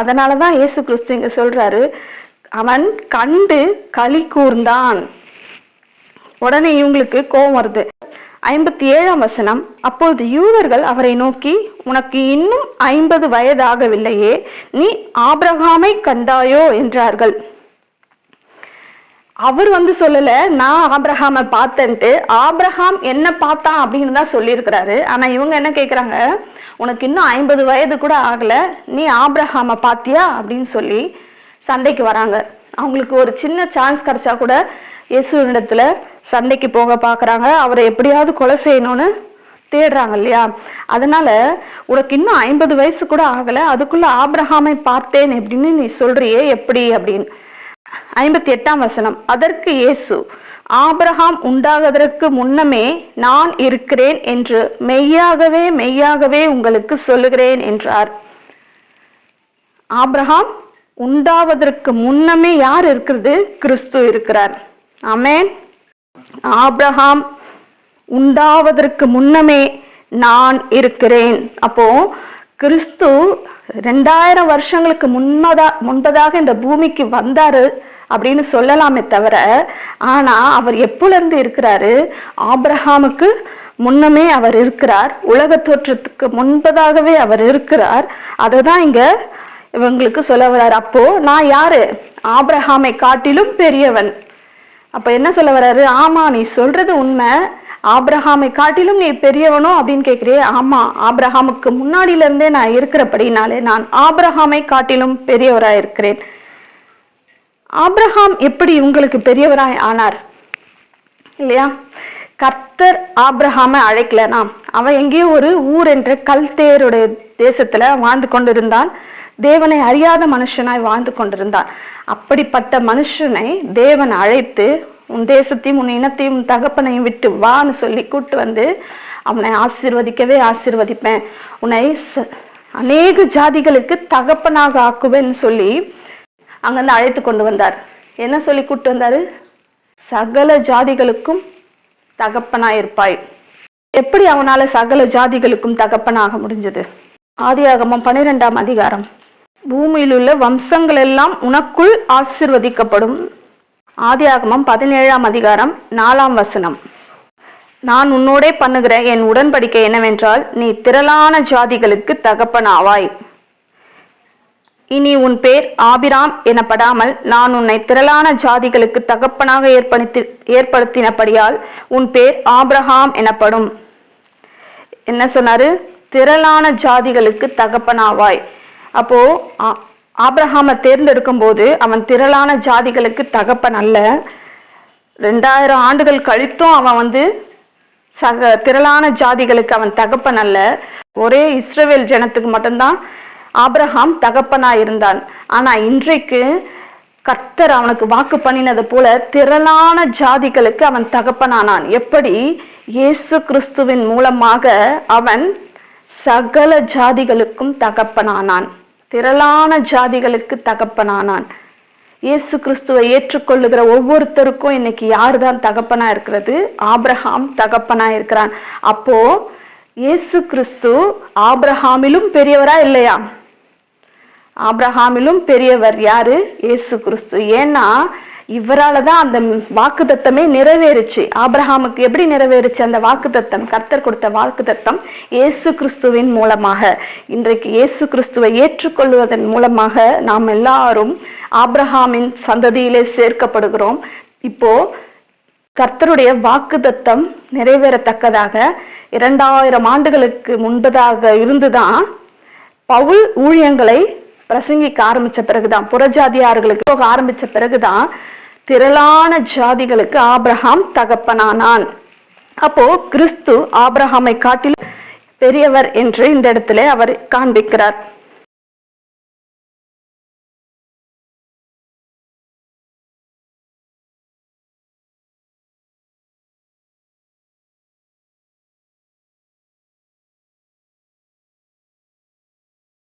அதனாலதான் இயேசு கிறிஸ்து இங்க சொல்றாரு அவன் கண்டு களி கூர்ந்தான். உடனே இவங்களுக்கு கோபம் வருது. ஐம்பத்தி ஏழாம் வசனம் அப்பொழுது யூதர்கள் அவரை நோக்கி உனக்கு இன்னும் ஐம்பது வயதாகவில்லையே நீ ஆபிரகாமை கண்டாயோ? என்றார்கள். அவர் வந்து சொல்லல நான் ஆப்ரஹாம பார்த்தேன்ட்டு ஆப்ரஹாம் என்ன பார்த்தான் அப்படின்னு தான் சொல்லியிருக்கிறாரு. ஆனா இவங்க என்ன கேக்குறாங்க? உனக்கு இன்னும் ஐம்பது வயது கூட ஆகல நீ ஆப்ரஹாம பாத்தியா அப்படின்னு சொல்லி சண்டைக்கு வராங்க. அவங்களுக்கு ஒரு சின்ன சான்ஸ் கிடைச்சா கூட இயேசுவினிடத்துல சண்டைக்கு போக பாக்குறாங்க. அவரை எப்படியாவது கொலை செய்யணும்னு தேடுறாங்க இல்லையா? அதனால உனக்கு இன்னும் ஐம்பது வயசு கூட ஆகல அதுக்குள்ள ஆப்ரஹாமை பார்த்தேன் எப்படின்னு நீ சொல்றியே எப்படி அப்படின்னு. ஐம்பத்தி எட்டாம் வசனம். அதற்கு இயேசு ஆபிரகாம் உண்டாவதற்கு முன்னமே நான் இருக்கிறேன் என்று மெய்யாகவே மெய்யாகவே உங்களுக்கு சொல்லுகிறேன் என்றார். ஆபிரகாம் உண்டாவதற்கு முன்னமே யார் இருக்கிறது? கிறிஸ்து இருக்கிறார். அமேன் ஆபிரகாம் உண்டாவதற்கு முன்னமே நான் இருக்கிறேன். அப்போ கிறிஸ்து ரெண்டாயிரம் வருஷங்களுக்கு முன்னதா முன்பதாக இந்த பூமிக்கு வந்தாரு. அப்படின்னு சொல்லலாமே தவிர ஆனா அவர் எப்போல இருந்து இருக்கிறாரு? ஆப்ரஹாமுக்கு முன்னமே அவர் இருக்கிறார். உலக தோற்றத்துக்கு முன்பதாகவே அவர் இருக்கிறார். அததான் இங்க இவங்களுக்கு சொல்ல வர்றாரு. அப்போ நான் யாரு? ஆப்ரஹாமை காட்டிலும் பெரியவன். அப்ப என்ன சொல்ல வர்றாரு? ஆமா நீ சொல்றது உண்மை. ஆப்ரஹாமை காட்டிலும் நீ பெரியவனோ அப்படின்னு கேட்குறியே ஆமா ஆப்ரஹாமுக்கு முன்னாடியில இருந்தே நான் இருக்கிறபடினாலே நான் ஆப்ரஹாமை காட்டிலும் பெரியவராக இருக்கிறேன் ஆப்ரஹாம் எப்படி உங்களுக்கு பெரியவராய் ஆனார்? இல்லையா? கர்த்தர் ஆப்ரஹாமை அழைக்கலனா அவன் எங்கேயோ ஒரு ஊர் என்ற கல்தேருடைய தேசத்துல வாழ்ந்து கொண்டிருந்தான். தேவனை அறியாத மனுஷனாய் வாழ்ந்து கொண்டிருந்தான். அப்படிப்பட்ட மனுஷனை தேவன் அழைத்து உன் தேசத்தையும் உன் இனத்தையும் உன் தகப்பனையும் விட்டு வான்னு சொல்லி கூட்டு வந்து அவனை ஆசிர்வதிக்கவே ஆசிர்வதிப்பேன். உன்னை ச- அநேக ஜாதிகளுக்கு தகப்பனாக ஆக்குவேன்னு சொல்லி அங்கிருந்து அழைத்து கொண்டு வந்தார். என்ன சொல்லி கூப்பிட்டு வந்தாரு? சகல ஜாதிகளுக்கும் தகப்பனாயிருப்பாய் எப்படி அவனால சகல ஜாதிகளுக்கும் தகப்பனாக முடிஞ்சது? ஆதியாகமம் பன்னிரெண்டாம் அதிகாரம். பூமியில் உள்ள வம்சங்கள் எல்லாம் உனக்குள் ஆசிர்வதிக்கப்படும். ஆதியாகமம் பதினேழாம் அதிகாரம் நாலாம் வசனம். நான் உன்னோடே பண்ணுகிற என் உடன்படிக்கை என்னவென்றால் நீ திரளான ஜாதிகளுக்கு தகப்பனாவாய். இனி உன் பேர் ஆபிராம் எனப்படாமல் நான் உன்னை திரளான ஜாதிகளுக்கு தகப்பனாக ஏற்படுத்தி ஏற்படுத்தினபடியால் உன் பேர் ஆபிரகாம் எனப்படும். என்ன சொன்னாரு? திரளான ஜாதிகளுக்கு தகப்பனாவாய். அப்போ ஆ- தேர்ந்தெடுக்கும் போது அவன் திரளான ஜாதிகளுக்கு தகப்பன் அல்ல. ரெண்டாயிரம் ஆண்டுகள் கழித்தும் அவன் வந்து சக திரளான ஜாதிகளுக்கு அவன் தகப்பன் அல்ல. ஒரே இஸ்ரவேல் ஜனத்துக்கு மட்டும்தான் ஆப்ரஹாம் தகப்பனா இருந்தான் ஆனா இன்றைக்கு கர்த்தர் அவனுக்கு வாக்கு பண்ணினது போல திரளான ஜாதிகளுக்கு அவன் தகப்பனானான். எப்படி? இயேசு கிறிஸ்துவின் மூலமாக அவன் சகல ஜாதிகளுக்கும் தகப்பனானான். திரளான ஜாதிகளுக்கு தகப்பனானான். இயேசு கிறிஸ்துவை ஏற்றுக்கொள்ளுகிற ஒவ்வொருத்தருக்கும் இன்னைக்கு யாருதான் தகப்பனா இருக்கிறது? ஆப்ரஹாம் தகப்பனா இருக்கிறான் அப்போ இயேசு கிறிஸ்து ஆப்ரஹாமிலும் பெரியவரா இல்லையா? ஆப்ரஹாமிலும் பெரியவர் யாரு? இயேசு கிறிஸ்து. ஏன்னா இவரால தான் அந்த வாக்குத்தத்தமே நிறைவேறுச்சு. ஆப்ரஹாமுக்கு எப்படி நிறைவேறுச்சு? அந்த வாக்குத்தத்தம் கர்த்தர் கொடுத்த வாக்குத்தத்தம் இயேசு கிறிஸ்துவின் மூலமாக. இன்றைக்கு இயேசு கிறிஸ்துவை ஏற்றுக்கொள்வதன் மூலமாக நாம் எல்லாரும் ஆப்ரஹாமின் சந்ததியிலே சேர்க்கப்படுகிறோம். இப்போ கர்த்தருடைய வாக்குத்தத்தம் நிறைவேறத்தக்கதாக இரண்டாயிரம் ஆண்டுகளுக்கு முன்பதாக இருந்துதான் பவுல் ஊழியங்களை பிரசங்கிக்க ஆரம்பிச்ச பிறகுதான் புறஜாதியார்களுக்கு போக ஆரம்பிச்ச பிறகுதான் திரளான ஜாதிகளுக்கு ஆப்ரஹாம் தகப்பனானான். அப்போ கிறிஸ்து ஆபிரகாமை காட்டில் பெரியவர் என்று இந்த இடத்துல அவர் காண்பிக்கிறார்.